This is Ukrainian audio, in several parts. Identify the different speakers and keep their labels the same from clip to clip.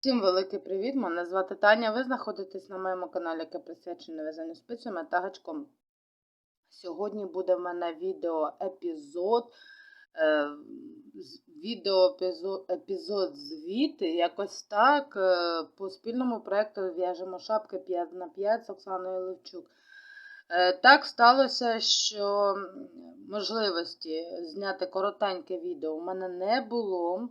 Speaker 1: Всім великий привіт! Мене звати Таня. Ви знаходитесь на моєму каналі, яке присвячене в'язанню спицями та гачком. Сьогодні буде в мене відео епізод. Е, відео епізод звіти, якось так. е, по спільному проєкту в'яжемо шапки 5 на 5 з Оксаною Левчук. Е, Так сталося, що можливості зняти коротеньке відео у мене не було.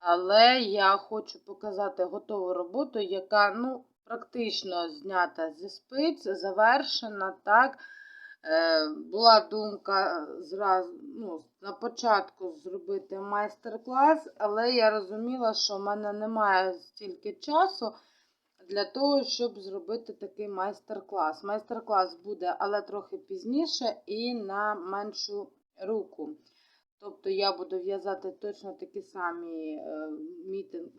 Speaker 1: Але я хочу показати готову роботу, яка ну, практично знята зі спиць, завершена. так. Е, була думка зразу ну, на початку зробити майстер-клас, але я розуміла, що в мене немає стільки часу для того, щоб зробити такий майстер-клас. Майстер-клас буде, але трохи пізніше і на меншу руку. Тобто я буду в'язати точно такі самі е, мітин...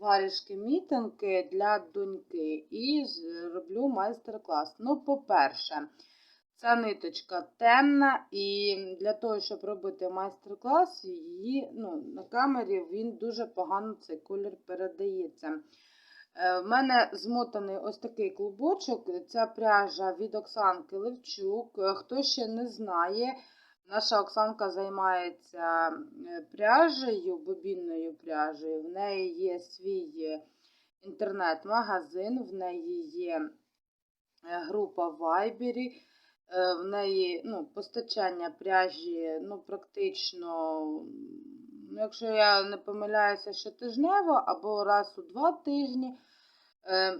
Speaker 1: варішки-мітинки для доньки і зроблю майстер-клас. Ну, по-перше, ця ниточка темна, і для того, щоб робити майстер-клас, її ну, на камері він дуже погано цей колір передається. Е, В мене змотаний ось такий клубочок. Ця пряжа від Оксанки Левчук. Е, Хто ще не знає, наша Оксанка займається е, пряжею, бобінною пряжею. В неї є свій інтернет-магазин, в неї є група в Вайбері. В неї ну, постачання пряжі ну, практично, якщо я не помиляюся, щотижнево або раз у два тижні. Е,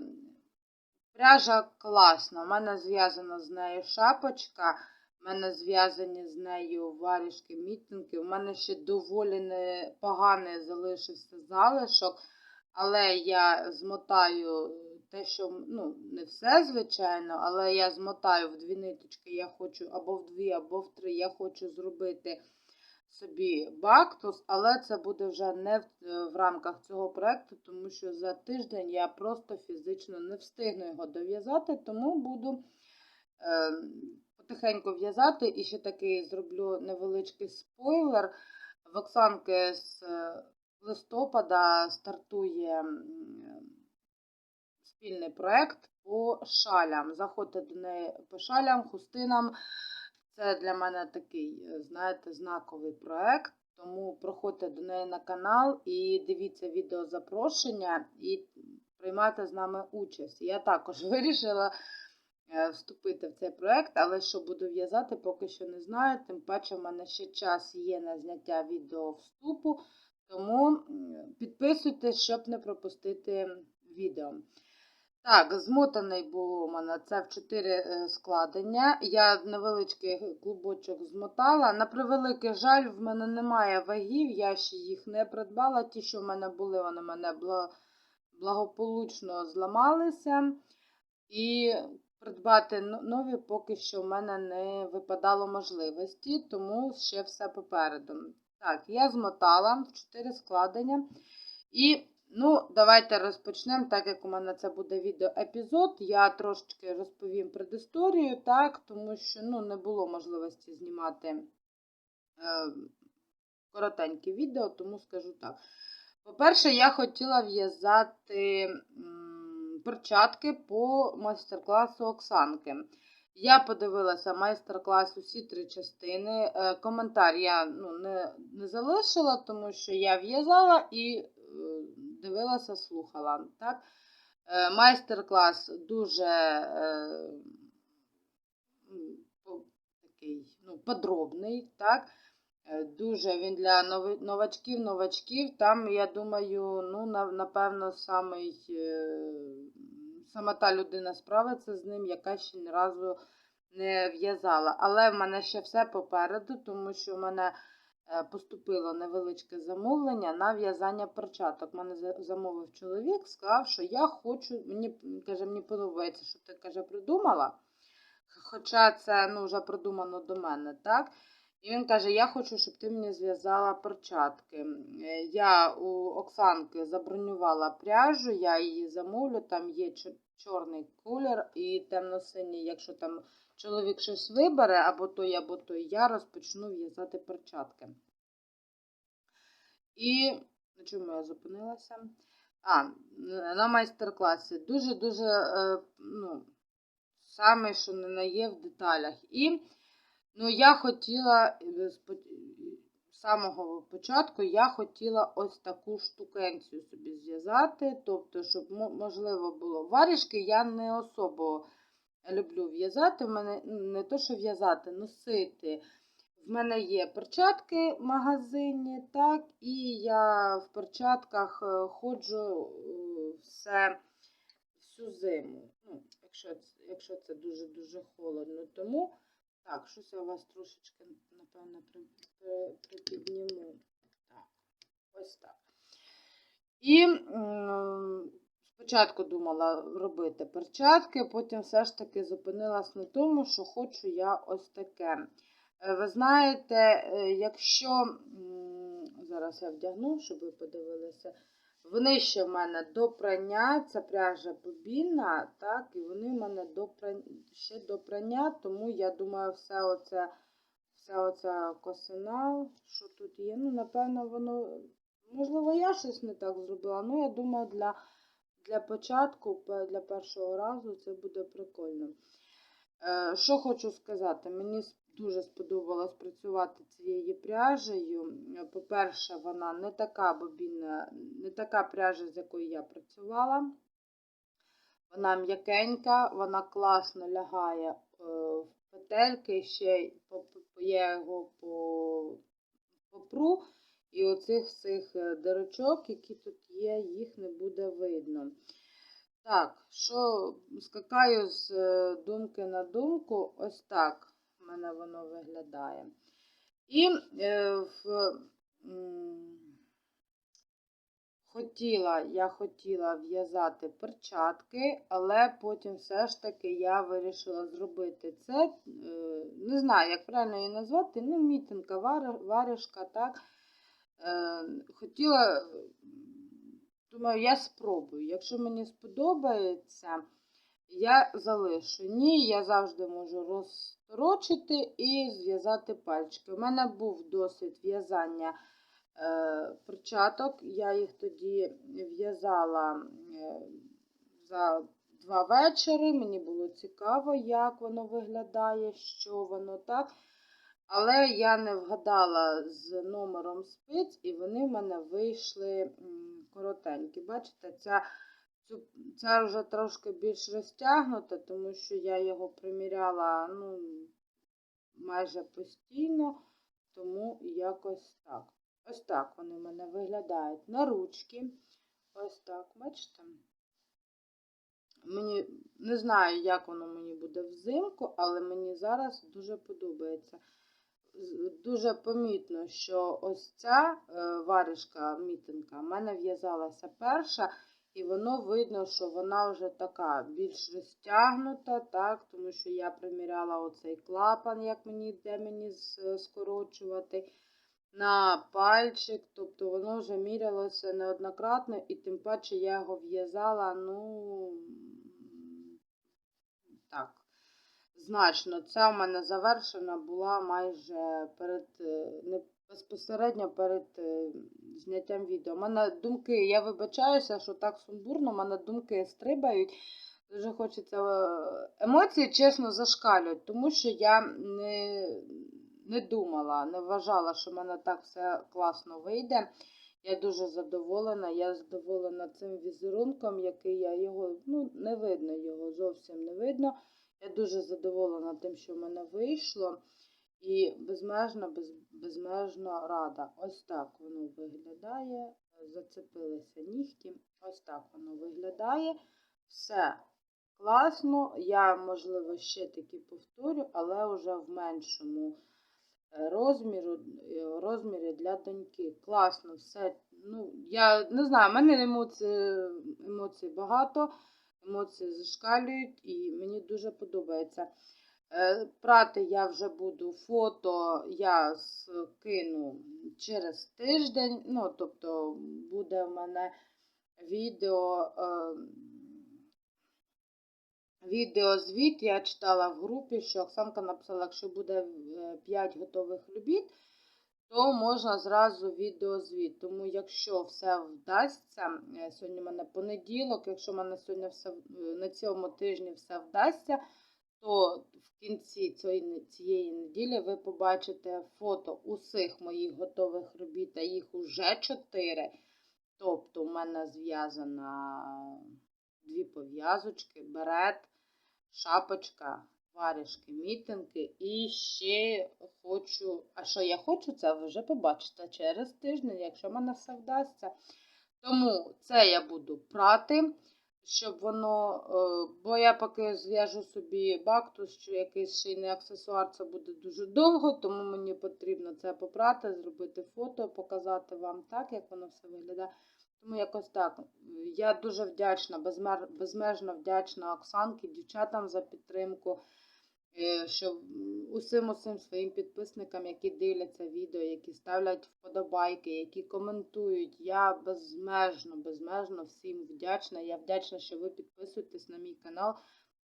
Speaker 1: Пряжа класна. У мене зв'язана з нею шапочка, у мене зв'язані з нею варішки, мітинки. У мене ще доволі непоганий залишився залишок, але я змотаю те, що ну, не все, звичайно, але я змотаю в дві ниточки, я хочу або в дві, або в три. Я хочу зробити собі бактус, але це буде вже не в, е, в рамках цього проєкту, тому що за тиждень я просто фізично не встигну його дов'язати, тому буду е, потихеньку в'язати. І ще такий зроблю невеличкий спойлер. В Оксанки з е, листопада стартує спільний проєкт по шалям. Заходьте до неї по шалям, хустинам. Це для мене такий, е, знаєте, знаковий проєкт. Тому проходьте до неї на канал і дивіться відео запрошення і приймайте з нами участь. Я також вирішила е, вступити в цей проєкт, але що буду в'язати, поки що не знаю. Тим паче, в мене ще час є на зняття відео вступу. Тому підписуйтесь, щоб не пропустити відео. Так, змотаний було у мене це в 4 складення. Я невеличкий клубочок змотала. На превеликий жаль, в мене немає вагів, я ще їх не придбала. Ті, що в мене були, вони в мене благополучно зламалися. І придбати нові поки що в мене не випадало можливості, тому ще все попереду. Так, я змотала в 4 складення. І Ну, давайте розпочнемо, так як у мене це буде відеоепізод. Я трошечки розповім предісторію, так, тому що ну, не було можливості знімати е, коротеньке відео, тому скажу так. По-перше, я хотіла в'язати перчатки по майстер-класу Оксанки. Я подивилася майстер-клас усі три частини. Е, коментар я ну, не, не залишила, тому що я в'язала і е, дивилася, слухала. Так? Е, майстер-клас дуже е, такий, ну, подробний. Так? Е, Дуже він для новачків, новачків. Там, я думаю, ну, напевно, самий, сама та людина справиться з ним, яка ще ні разу не в'язала. Але в мене ще все попереду, тому що в мене поступило невеличке замовлення на в'язання перчаток. Мене замовив чоловік, сказав, що я хочу, мені каже, мені подобається, що ти каже, придумала. Хоча це ну, вже придумано до мене, так? І він каже: Я хочу, щоб ти мені зв'язала перчатки. Е, Я у Оксанки забронювала пряжу, я її замовлю, там є чорний колір і темно-синій, якщо там чоловік щось вибере, або той, або той, я розпочну в'язати перчатки. І на чому я зупинилася? А, на майстер-класі. Дуже-дуже, е, ну, саме, що не є в деталях. І ну, я хотіла е, з самого початку я хотіла ось таку штукенцію собі зв'язати. Тобто, щоб можливо було. Варішки я не особо люблю в'язати. В мене ну, не то, що в'язати, носити. В мене є перчатки в магазині, так, і я в перчатках е, ходжу е, все, всю зиму. Ну, якщо, якщо це дуже-дуже холодно. Тому так, щось я у вас трошечки, напевно, при- при- припідніму. Так, ось так. І спочатку думала робити перчатки, потім все ж таки зупинилась на тому, що хочу я ось таке. Е, Ви знаєте, е, якщо зараз я вдягну, щоб ви подивилися, вони ще в мене до прання, ця пряжа бобінна, так, і вони в мене до прання, ще до прання, тому я думаю, все оце, вся оця косина, що тут є, ну, напевно, воно, можливо, я щось не так зробила, ну, я думаю, для, для початку, для першого разу це буде прикольно. Е, Що хочу сказати, мені дуже сподобалось працювати цією пряжею. По-перше, вона не така бобінна, не така пряжа, з якою я працювала. Вона м'якенька, вона класно лягає е, в петельки, ще я його по- попру, і оцих всіх е, дирочок, які тут є, їх не буде видно. Так, що скакаю з е, думки на думку, ось так в мене воно виглядає. І е, в, хотіла, я хотіла в'язати перчатки, але потім все ж таки я вирішила зробити це. е, не знаю, як правильно її назвати, ну, мітинка, вар- варежка, так. Е, хотіла, думаю, я спробую. Якщо мені сподобається, я залишу. Ні, я завжди можу розторочити і зв'язати пальчики. У мене був досвід в'язання е, перчаток. Я їх тоді в'язала е, за два вечори. Мені було цікаво, як воно виглядає, що воно так. Але я не вгадала з номером спиць, і вони в мене вийшли коротенькі. Бачите, ця, ця вже трошки більш розтягнута, тому що я його приміряла ну, майже постійно, тому якось так. Ось так вони в мене виглядають на ручки. Ось так, бачите? Мені не знаю, як воно мені буде взимку, але мені зараз дуже подобається. Дуже помітно, що ось ця е, варежка мітинка в мене в'язалася перша, і воно видно, що вона вже така більш розтягнута, так, тому що я приміряла оцей клапан, як мені де мені скорочувати на пальчик, тобто воно вже мірялося неоднократно, і тим паче я його в'язала, ну, так, значно. Ця в мене завершена була майже перед, е, не безпосередньо перед е, зняттям відео. У мене думки, я вибачаюся, що так сумбурно, у мене думки стрибають. Дуже хочеться е, емоції, чесно, зашкалюють, тому що я не, не думала, не вважала, що в мене так все класно вийде. Я дуже задоволена. Я задоволена цим візерунком, який я його, ну, не видно його, зовсім не видно. Я дуже задоволена тим, що в мене вийшло. І безмежно, без, безмежно рада. Ось так воно виглядає. Зацепилися нігті. Ось так воно виглядає. Все класно. Я, можливо, ще таки повторю, але вже в меншому е, розміру, е, розмірі для доньки. Класно, все. Ну, я не знаю, в мене емоцій, емоцій багато, емоції зашкалюють, і мені дуже подобається. Е, Прати я вже буду фото, я скину через тиждень. Ну, тобто буде в мене відео, е, відеозвіт. Я читала в групі, що Оксанка написала, якщо буде 5 готових робіт, то можна зразу відеозвіт. Тому, якщо все вдасться, е, сьогодні в мене понеділок, якщо в мене сьогодні все е, на цьому тижні все вдасться, то в кінці цієї, неділі ви побачите фото усіх моїх готових робіт, а їх уже 4. Тобто, у мене зв'язана дві пов'язочки, берет, шапочка, варішки, мітинги. І ще хочу. А що я хочу, це ви вже побачите через тиждень, якщо мене все вдасться. Тому це я буду прати, щоб воно. е, Бо я поки зв'яжу собі бактус, що якийсь шийний аксесуар, це буде дуже довго, тому мені потрібно це попрати, зробити фото, показати вам так, як воно все виглядає. Тому якось так. Я дуже вдячна, безмежно вдячна Оксанки, дівчатам за підтримку. Е, Що усім усім своїм підписникам, які дивляться відео, які ставлять вподобайки, які коментують. Я безмежно, безмежно всім вдячна. Я вдячна, що ви підписуєтесь на мій канал.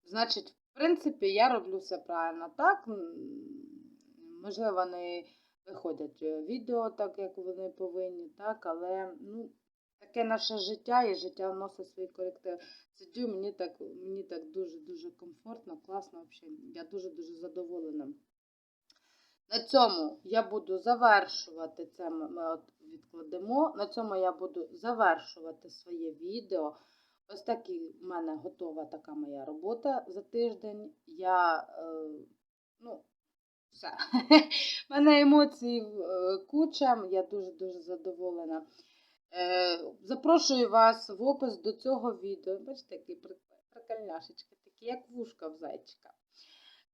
Speaker 1: Значить, в принципі, я роблю все правильно. Так, можливо, не виходять е, відео так, як вони повинні, так, але ну, таке наше життя і життя вносить свої корективи. Сидю, мені так, мені так дуже-дуже комфортно, класно взагалі. Я дуже-дуже задоволена. На цьому я буду завершувати це. Ми от відкладемо. На цьому я буду завершувати своє відео. Ось такі в мене готова така моя робота за тиждень. Я, е, ну, все. У мене емоцій е, куча, я дуже-дуже задоволена. Е, Запрошую вас в опис до цього відео. Бачите, такі прик- прикольняшечки, такі, як вушка в зайчика.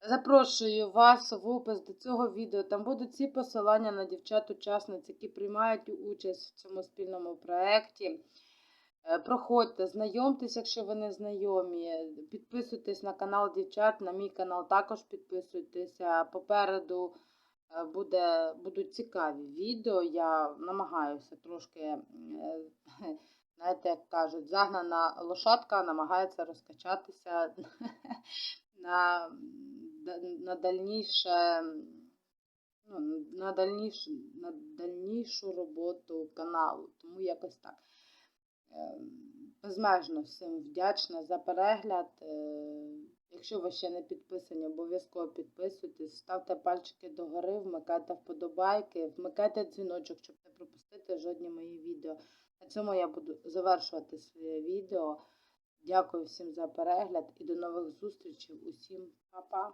Speaker 1: Запрошую вас в опис до цього відео. Там будуть всі посилання на дівчат-учасниць, які приймають участь в цьому спільному проєкті. Е, Проходьте, знайомтесь, якщо ви не знайомі. Підписуйтесь на канал дівчат, на мій канал також підписуйтеся. Попереду буде, будуть цікаві відео. Я намагаюся трошки, е, знаєте, як кажуть, загнана лошадка намагається розкачатися на, на дальніше. Ну, на, дальнішу, на дальнішу роботу каналу. Тому якось так. Е, Безмежно всім вдячна за перегляд. Якщо ви ще не підписані, обов'язково підписуйтесь, ставте пальчики догори, вмикайте вподобайки, вмикайте дзвіночок, щоб не пропустити жодні мої відео. На цьому я буду завершувати своє відео. Дякую всім за перегляд і до нових зустрічей. Усім па-па!